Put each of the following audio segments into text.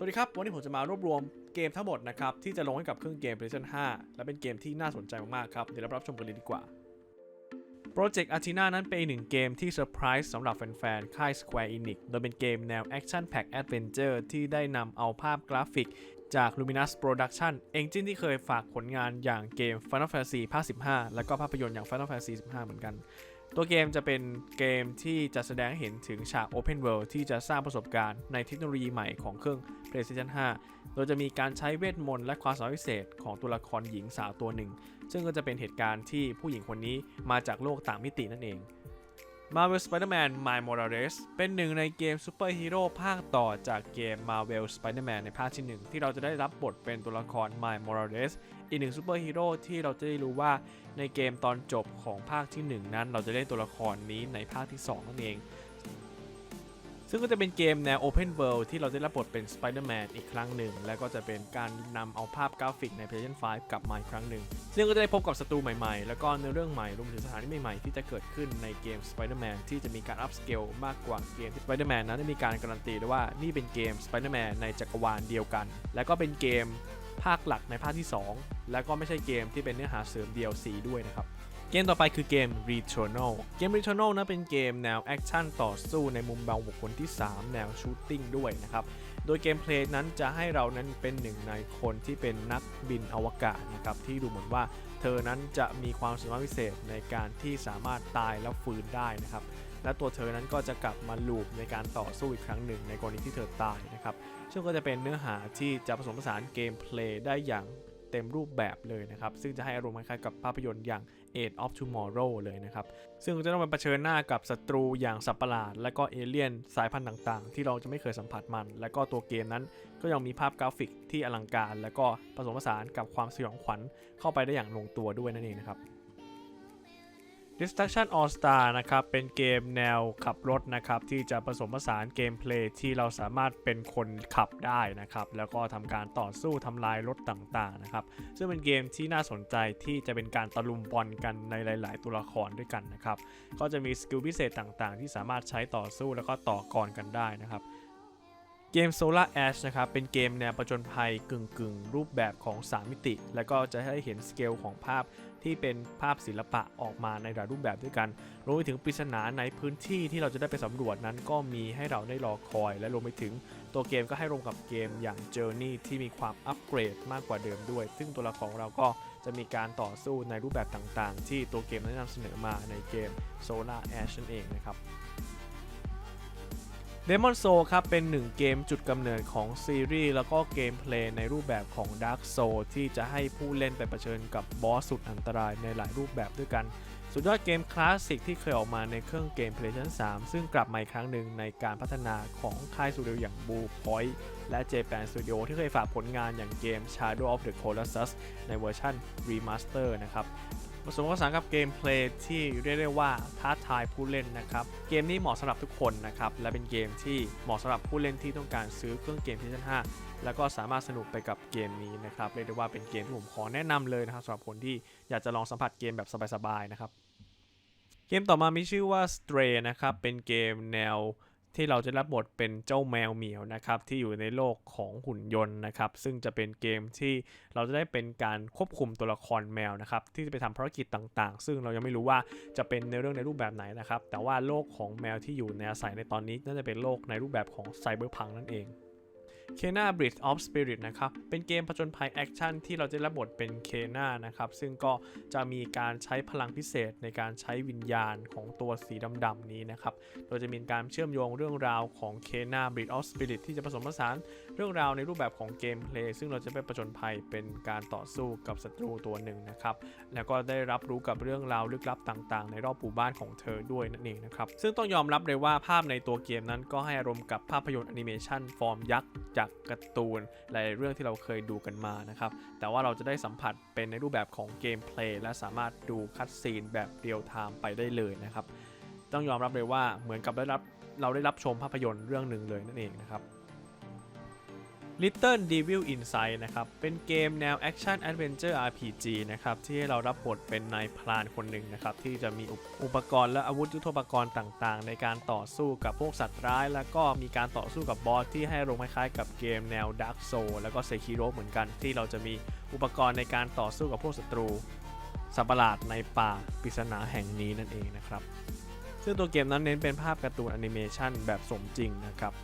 สวัสดีครับ วันนี้ผมจะมารวบรวมเกมทั้งหมดนะครับ ที่จะลงให้กับเครื่องเกม PlayStation 5 และเป็นเกมที่น่าสนใจมาก ๆ ครับ เดี๋ยวเรารับชมกันเลยดีกว่า Project Athena นั้นเป็นหนึ่งเกมที่เซอร์ไพรส์สำหรับแฟน ๆ ค่าย Square Enix โดยเป็นเกมแนว Action Pack Adventure ที่ได้นำเอาภาพกราฟิกจาก Luminous Production Engine ที่เคยฝากผลงานอย่างเกม Final Fantasy ภาค 15 แล้วก็ภาพยนตร์อย่าง Final Fantasy 15 เหมือนกัน ตัวเกมจะเป็นเกมที่จะแสดงเห็นถึงฉาก Open World ที่จะสร้างประสบการณ์ในเทคโนโลยีใหม่ของเครื่อง PlayStation 5 โดยจะมีการใช้เวทมนต์และความสามารถพิเศษของตัวละครหญิงสาวตัวหนึ่ง ซึ่งก็จะเป็นเหตุการณ์ที่ผู้หญิงคนนี้มาจากโลกต่างมิตินั่นเอง Marvel Spider-Man Miles Morales เป็นหนึ่งในเกมซูเปอร์ฮีโร่ภาคต่อจากเกม Marvel Spider-Man ในภาคที่ 1 ที่เราจะได้รับบทเป็นตัวละคร Miles Morales อีกหนึ่งซูเปอร์ฮีโร่ที่เราจะได้รู้ว่าในเกมตอนจบของภาคที่ 1 นั้น เราจะได้ตัวละครนี้ในภาคที่ 2 นั่นเอง ซึ่งก็จะเป็นเกมแนว Open World ที่เราได้รับบทเป็น Spider-Man อีกครั้งหนึ่ง และก็จะเป็นการนำเอาภาพกราฟิกใน PlayStation 5 กลับมาอีกครั้งหนึ่ง ซึ่งก็จะได้พบกับศัตรูใหม่ๆ แล้วก็เนื้อเรื่องใหม่รวมถึงสถานที่ใหม่ๆ ที่จะเกิดขึ้นในเกม Spider-Man ที่จะมีการอัพสเกลมากกว่าเกมที่ Spider-Man นั้นได้มีการการันตีด้วยว่านี่เป็นเกม Spider-Man ในจักรวาลเดียวกัน และก็เป็นเกมภาคหลักในภาคที่ 2 แล้วก็ไม่ใช่เกมที่เป็นเนื้อหาเสริม DLC ด้วยนะครับ เกมต่อไปคือเกม Returnal เกม Returnal นะเป็นเกมแนวแอคชั่นต่อสู้ในมุมมองบุคคลที่ 3 แนวชูตติ้งด้วยนะครับ โดยเกมเพลย์นั้นจะให้เรานั้นเป็นหนึ่งในคนที่เป็นนักบินอวกาศนะครับ ที่ดูเหมือนว่าเธอนั้นจะมีความสามารถพิเศษในการที่สามารถตายแล้วฟื้นได้นะครับ และตัวเธอนั้นก็จะกลับมาลูปในการต่อสู้อีกครั้งหนึ่งในกรณีที่เธอตายนะครับ ซึ่งก็จะเป็นเนื้อหาที่จะผสมผสานเกมเพลย์ได้อย่าง เต็มรูปแบบเลยนะครับ ซึ่งจะให้อารมณ์คล้ายๆกับภาพยนตร์อย่าง Age of Tomorrow เลยนะครับ ซึ่งจะต้องไปเผชิญหน้ากับศัตรูอย่างสัตว์ประหลาด และก็เอเลี่ยนสายพันธุ์ต่างๆ ที่เราจะไม่เคยสัมผัสมัน และก็ตัวเกมนั้นก็ยังมีภาพกราฟิกที่อลังการ และก็ผสมผสานกับความสยองขวัญเข้าไปได้อย่างลงตัวด้วยนั่นเองนะครับ Destruction All Star นะครับ เป็นเกมแนวขับรถนะครับ ที่จะผสมผสานเกมเพลย์ที่เราสามารถเป็นคนขับได้นะครับ แล้วก็ทำการต่อสู้ทำลายรถต่างๆนะครับ ซึ่งเป็นเกมที่น่าสนใจที่จะเป็นการตะลุมบอลกันในหลาย ๆ ตัวละครด้วยกันนะครับ ก็จะมีสกิลพิเศษต่างๆ ที่สามารถใช้ต่อสู้แล้วก็ต่อกรกันได้นะครับ เกม Solar Ash นะครับ เป็นเกมแนวประจนภัยกึ่งๆรูปแบบของ 3 มิติ แล้วก็จะให้เห็นสเกลของภาพที่เป็นภาพศิลปะออกมาในหลายรูปแบบด้วยกันรวมไปถึงปริศนาในพื้นที่ที่เราจะได้ไปสำรวจนั้นก็มีให้เราได้รอคอย และรวมไปถึงตัวเกมก็ให้รวมกับเกมอย่าง Journey ที่มีความอัปเกรดมากกว่าเดิมด้วย ซึ่งตัวละครของเราก็จะมีการต่อสู้ในรูปแบบต่างๆ ที่ตัวเกมได้นำเสนอมาในเกม Solar Ash นั่นเองนะครับ Demon Soul ครับ เป็นหนึ่งเกมจุดกำเนิดของซีรีส์ แล้วก็เกมเพลย์ในรูปแบบของ Dark Soul ที่จะให้ผู้เล่นไปเผชิญกับบอสสุดอันตรายในหลายรูปแบบด้วยกัน สุดยอดเกมคลาสสิกที่เคยออกมาในเครื่องเกม PlayStation 3 ซึ่งกลับมาอีกครั้งหนึ่งในการพัฒนาของค่ายสตูดิโออย่าง Blue Point และ Japan Studio ที่เคยฝากผลงานอย่างเกม Shadow of the Colossus ในเวอร์ชัน Remaster นะครับ ผสมผสานกับเกมเพลย์ที่เรียกได้ว่าท้าทายผู้เล่นนะครับ เกมนี้เหมาะสำหรับทุกคนนะครับ และเป็นเกมที่เหมาะสำหรับผู้เล่นที่ต้องการซื้อเครื่องเกม PlayStation 5 แล้วก็สามารถสนุกไปกับเกมนี้นะครับเรียกได้ว่าเป็นเกมที่ผมขอแนะนำเลยนะครับสำหรับคนที่อยากจะลองสัมผัสเกมแบบสบายๆนะครับ เกมต่อมามีชื่อว่า Stray นะครับเป็นเกมแนว ที่เราจะรับบทเป็นเจ้าแมวเหมียวนะครับที่อยู่ในโลกของหุ่นยนต์นะครับซึ่งจะเป็นเกมที่เราจะได้เป็นการควบคุมตัวละครแมวนะครับที่จะไปทำภารกิจต่างๆ ซึ่งเรายังไม่รู้ว่าจะเป็นในเรื่องในรูปแบบไหนนะครับแต่ว่าโลกของแมวที่อยู่ในอาศัยในตอนนี้น่าจะเป็นโลกในรูปแบบของไซเบอร์พังนั่นเอง k e n a Bridge of Spirit นะครับ เป็นเกมผจญภัยแอคชั่นที่เราจะรับบทเป็นเคนานะครับ ซึ่งก็จะมีการใช้พลังพิเศษในการใช้วิญญาณของตัวสีดำๆนี้นะครับ โดยจะมีการเชื่อมโยงเรื่องราวของ k e n a Bridge of Spirit ที่จะผสมผสาน เรื่องราวในรูปแบบของเกมเพลย์ซึ่งเราจะไปผจญภัยเป็นการต่อสู้กับศัตรูตัวหนึ่งนะครับ แล้วก็ได้รับรู้กับเรื่องราวลึกลับต่างๆ ในรอบหมู่บ้านของเธอด้วยนั่นเองนะครับ ซึ่งต้องยอมรับเลยว่าภาพในตัวเกมนั้นก็ให้อารมณ์กับภาพยนตร์แอนิเมชันฟอร์มยักษ์จากการ์ตูนหลายเรื่องที่เราเคยดูกันมานะครับ แต่ว่าเราจะได้สัมผัสเป็นในรูปแบบของเกมเพลย์และสามารถดูคัดซีนแบบเรียลไทม์ไปได้เลยนะครับ ต้องยอมรับเลยว่าเหมือนกับได้รับเราได้รับชมภาพยนตร์เรื่องหนึ่งเลยนั่นเองนะครับ Little Devil Inside นะครับ เป็นเกมแนว Action Adventure RPG นะครับ ที่ให้เรารับบทเป็นนายพรานคนหนึ่งนะครับ ที่จะมีอุปอุปกรณ์และอาวุธยุทโธปกรณ์ต่างๆ ในการต่อสู้กับพวกสัตว์ร้าย แล้วก็มีการต่อสู้กับบอสที่ให้ลงคล้ายๆกับเกมแนว Dark Soul แล้วก็ Sekiro เหมือนกัน ที่เราจะมีอุปกรณ์ในการต่อสู้กับพวกศัตรูสัตว์ประหลาดในป่าปริศนาแห่งนี้นั่นเองนะครับ ซึ่งตัวเกมนั้นเน้นเป็นภาพการ์ตูนแอนิเมชันแบบสมจริงนะครับ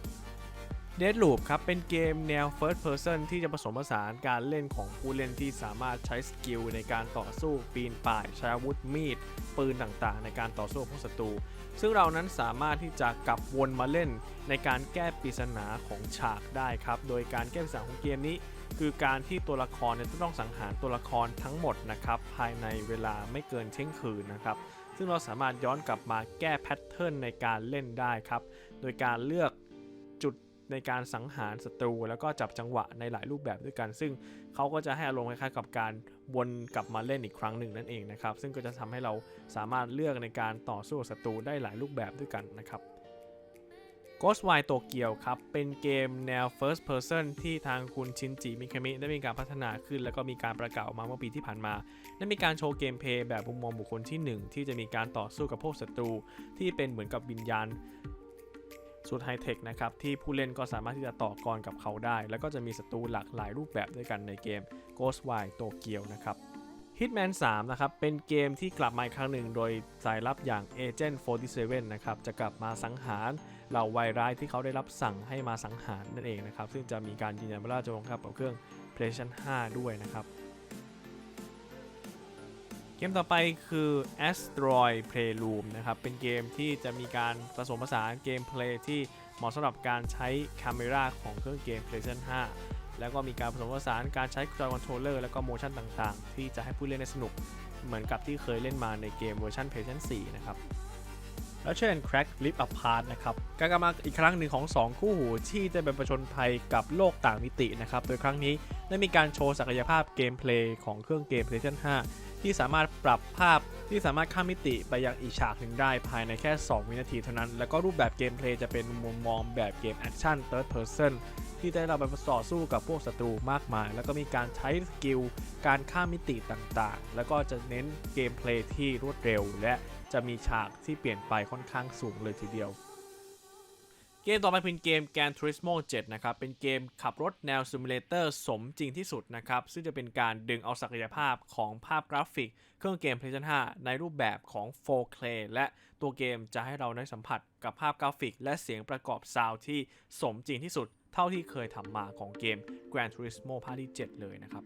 Dead Loop ครับ เป็นเกมแนว First Person ที่จะผสมผสานการเล่นของผู้เล่นที่สามารถใช้สกิลในการต่อสู้ปีนป่ายใช้อาวุธมีด ปืนต่างๆ ในการต่อสู้กับพวกศัตรู ซึ่งเรานั้นสามารถที่จะกลับวนมาเล่นในการแก้ปริศนาของฉากได้ครับ โดยการแก้ปริศนาของเกมนี้ คือการที่ตัวละครเนี่ยต้องสังหารตัวละครทั้งหมดนะครับภายในเวลาไม่เกินเที่ยงคืนนะครับซึ่งเราสามารถย้อนกลับมาแก้แพทเทิร์นในการเล่นได้ครับโดยการเลือก ในการสังหารศัตรู แล้วก็จับจังหวะในหลายรูปแบบด้วยกัน ซึ่งเขาก็จะให้อารมณ์คล้ายๆกับการวนกลับมาเล่นอีกครั้งหนึ่งนั่นเองนะครับซึ่งก็จะทำให้เราสามารถเลือกในการต่อสู้ศัตรูได้หลายรูปแบบด้วยกันนะครับ Ghostwire Tokyo ครับ เป็นเกมแนว First Person ที่ทางคุณชินจิมิคามิได้มีการพัฒนาขึ้น แล้วก็มีการประกาศออกมาเมื่อปีที่ผ่านมา ได้มีการโชว์เกมเพย์แบบมุมมองบุคคลที่ 1 ที่จะมีการต่อสู้กับพวกศัตรู ที่เป็นเหมือนกับวิญญาณ สุดไฮเทคนะครับที่ผู้เล่นก็สามารถที่จะต่อกรกับเขาได้ แล้วก็จะมีศัตรูหลากหลายรูปแบบด้วยกันในเกม Ghostwire Tokyo นะครับ Hitman 3 นะครับ เป็นเกมที่กลับมาอีกครั้งหนึ่งโดยสายลับอย่าง Agent 47 นะครับ จะกลับมาสังหารเหล่าวัยร้ายที่เขาได้รับสั่งให้มาสังหารนั่นเองนะครับ ซึ่งจะมีการยืนยันว่าจะลงครับกับเครื่อง PlayStation 5 ด้วยนะครับ เกมต่อไปคือ Asteroid Playroom นะครับ เป็นเกมที่จะมีการผสมผสานเกมเพลย์ที่เหมาะสำหรับการใช้คาเมราของเครื่องเกม PlayStation 5 แล้วก็มีการผสมผสานการใช้จอยคอนโทรลเลอร์แล้วก็โมชั่นต่างๆ ที่จะให้ผู้เล่นได้สนุก เหมือนกับที่เคยเล่นมาในเกมเวอร์ชัน PlayStation 4 นะครับ แล้วเช่น Crack Rip Apart นะครับการกลับมาอีกครั้งหนึ่งของ 2 คู่หูที่จะเป็นประชนภัยกับโลกต่างมิตินะครับ โดยครั้งนี้ได้มีการโชว์ศักยภาพเกมเพลย์ของเครื่องเกม PlayStation 5 ที่สามารถปรับภาพที่สามารถข้ามมิติไปยังอีกฉากหนึ่งได้ภายในแค่ 2 วินาทีเท่านั้น แล้วก็รูปแบบเกมเพลย์จะเป็นมุมมองแบบเกมแอคชั่น Third Person ที่ได้เราไปต่อสู้กับพวกศัตรูมากมาย แล้วก็มีการใช้สกิลการข้ามมิติต่างๆ แล้วก็จะเน้นเกมเพลย์ที่รวดเร็วและ จะมีฉากที่เปลี่ยนไปค่อนข้างสูงเลยทีเดียว เกมต่อไปเป็นเกม Gran Turismo 7 นะครับ เป็นเกมขับรถแนวซิมูเลเตอร์สมจริงที่สุดนะครับ ซึ่งจะเป็นการดึงเอาศักยภาพของภาพกราฟิก เครื่องเกม PlayStation 5 ในรูปแบบของ 4K และตัวเกมจะให้เราได้สัมผัสกับภาพกราฟิก และเสียงประกอบซาวที่สมจริงที่สุด เท่าที่เคยทำมาของเกม Gran Turismo ภาคที่ 7 เลยนะครับ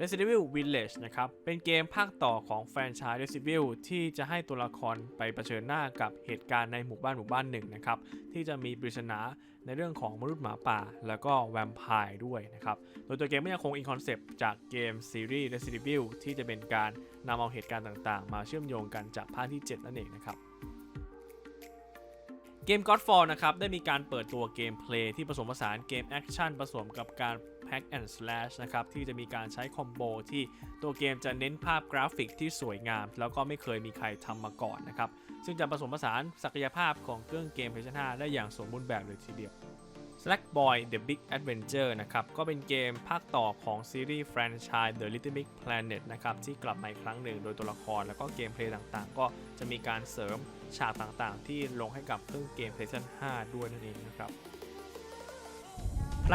Resident Evil Village นะครับ เป็นเกมภาคต่อของแฟรนไชส์ Resident Evil ที่จะให้ตัวละครไปเผชิญหน้ากับเหตุการณ์ในหมู่บ้านหมู่บ้านหนึ่งนะครับ ที่จะมีปริศนาในเรื่องของมนุษย์หมาป่า แล้วก็แวมไพร์ด้วยนะครับ โดยตัวเกมก็ยังคงอินคอนเซปต์จากเกมซีรีส์ Resident Evil ที่จะเป็นการนำเอาเหตุการณ์ต่างๆ มาเชื่อมโยงกันจากภาคที่ 7 นั่นเองนะครับเกม Godfall นะครับ ได้มีการเปิดตัวเกมเพลย์ที่ผสมผสานเกมแอคชั่นผสมกับการ Hack and Slash นะครับที่จะมีการใช้คอมโบที่ตัวเกมจะเน้นภาพกราฟิกที่สวยงาม แล้วก็ไม่เคยมีใครทำมาก่อนนะครับ ซึ่งจะผสมผสานศักยภาพของเครื่องเกม PlayStation 5ได้อย่างสมบูรณ์แบบเลยทีเดียว Slack Boy The Big Adventure นะครับ ก็เป็นเกมภาคต่อของซีรีส์แฟรนไชส์ The Little Big Planet นะครับ ที่กลับมาอีกครั้งหนึ่งโดยตัวละคร แล้วก็เกมเพลย์ต่างๆ ก็จะมีการเสริมฉากต่างๆ ที่ลงให้กับเครื่องเกม PlayStation 5 ด้วยนั่นเองนะครับ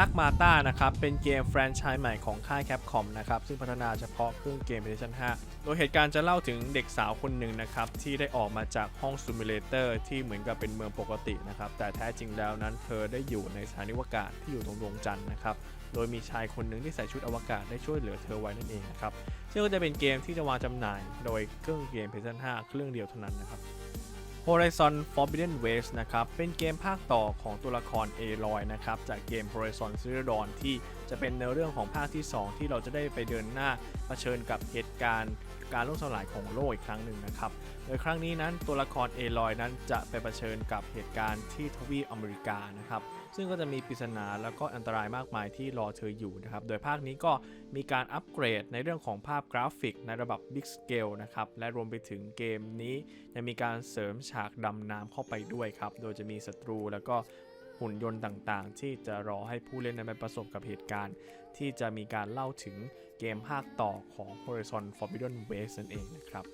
ลักมาต้านะครับ เป็นเกมแฟรนไชส์ใหม่ของค่าย Capcom นะครับ ซึ่งพัฒนาเฉพาะเครื่องเกม PlayStation 5 โดยเหตุการณ์จะเล่าถึงเด็กสาวคนหนึ่งนะครับ ที่ได้ออกมาจากห้องซิมูเลเตอร์ที่เหมือนกับเป็นเมืองปกตินะครับ แต่แท้จริงแล้วนั้นเธอได้อยู่ในสถานีวกาศที่อยู่ตรงดวงจันทร์นะครับ โดยมีชายคนหนึ่งที่ใส่ชุดอวกาศได้ช่วยเหลือเธอไว้นั่นเองนะครับ ซึ่งก็จะเป็นเกมที่จะวางจำหน่าย โดยเครื่องเกม PlayStation 5 เครื่องเดียวเท่านั้นนะครับ Horizon Forbidden West นะครับ เป็นเกมภาคต่อของตัวละครเอรอยนะครับ จากเกม Horizon Zero Dawn ที่จะเป็นเนื้อเรื่องของภาคที่ 2 ที่เราจะได้ไปเดินหน้าเผชิญกับเหตุการณ์ การล่มสลายของโลกอีกครั้งหนึ่งนะครับ โดยครั้งนี้นั้นตัวละคร Aloy นั้นจะไปเผชิญกับเหตุการณ์ที่ทวีปอเมริกานะครับ ซึ่งก็จะมีปริศนาแล้วก็อันตรายมากมายที่รอเธออยู่นะครับ โดยภาคนี้ก็มีการอัปเกรดในเรื่องของภาพกราฟิกในระดับ Big Scale นะครับ และรวมไปถึงเกมนี้ยังมีการเสริมฉากดำน้ำเข้าไปด้วยครับ โดยจะมีศัตรูแล้วก็หุ่นยนต์ต่างๆ ที่จะรอให้ผู้เล่นนั้นไปประสบกับเหตุการณ์ ที่จะมีการเล่าถึง เกมภาคต่อของ Horizon Forbidden West นั่นเองนะครับ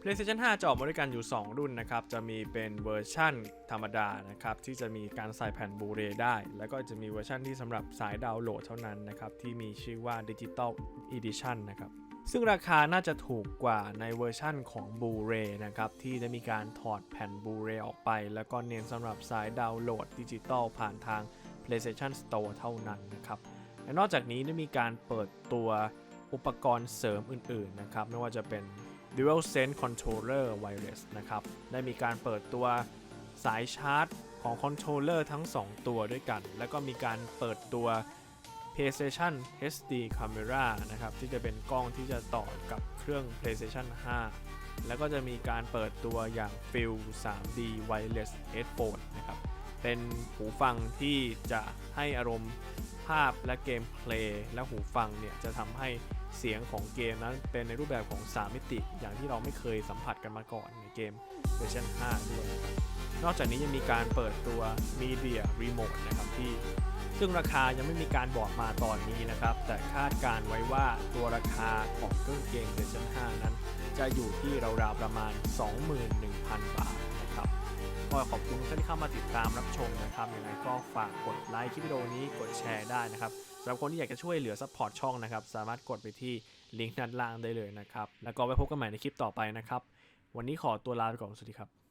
PlayStation 5 จะออกมาด้วยกันอยู่ 2 รุ่นนะครับ จะมีเป็นเวอร์ชั่นธรรมดานะครับ ที่จะมีการใส่แผ่นบูเรได้ แล้วก็จะมีเวอร์ชันที่สำหรับสายดาวน์โหลดเท่านั้นนะครับ ที่มีชื่อว่า Digital Edition นะครับซึ่งราคาน่าจะถูกกว่าในเวอร์ชั่นของ Blu-ray นะครับ ที่ได้มีการถอดแผ่น Blu-ray ออกไป แล้วก็เน้นสำหรับสายดาวน์โหลดดิจิตอลผ่านทาง PlayStation Store เท่านั้นนะครับ และนอกจากนี้ได้มีการเปิดตัวอุปกรณ์เสริมอื่นๆนะครับไม่ว่าจะเป็น DualSense Controller Wireless นะครับได้มีการเปิดตัวสายชาร์จของคอนโทรลเลอร์ทั้ง 2 ตัวด้วยกัน แล้วก็มีการเปิดตัว PlayStation HD Camera นะครับที่จะเป็นกล้องที่จะต่อกับเครื่อง PlayStation 5 แล้วก็จะมีการเปิดตัวอย่าง f i l 3D Wireless Headphone นะครับเป็นหูฟังที่จะให้อารมณ์ ภาพและเกมเพลย์และหูฟังเนี่ยจะทำให้เสียงของเกมนั้นเป็นในรูปแบบของ 3 มิติ อย่างที่เราไม่เคยสัมผัสกันมาก่อนในเกม PlayStation 5ด้วยนอกจากนี้ยังมีการเปิดตัว Media Remote นะครับที่ ซึ่งราคายังไม่มีการบอกมาตอนนี้นะครับ แต่คาดการไว้ว่าตัวราคาของเครื่องเกม PlayStation 5นั้น จะอยู่ที่ราวๆประมาณ 21,000 บาทนะครับ ก็ขอบคุณท่านที่เข้ามาติดตามรับชมนะครับยังไงก็ฝากกดไลค์คลิปวิดีโอนี้กดแชร์ได้นะครับสำหรับคนที่อยากจะช่วยเหลือซัพพอร์ตช่องนะครับ สามารถกดไปที่ลิงก์ด้านล่างได้เลยนะครับ แล้วก็ไว้พบกันใหม่ในคลิปต่อไปนะครับ วันนี้ขอตัวลาไปก่อนสวัสดีครับ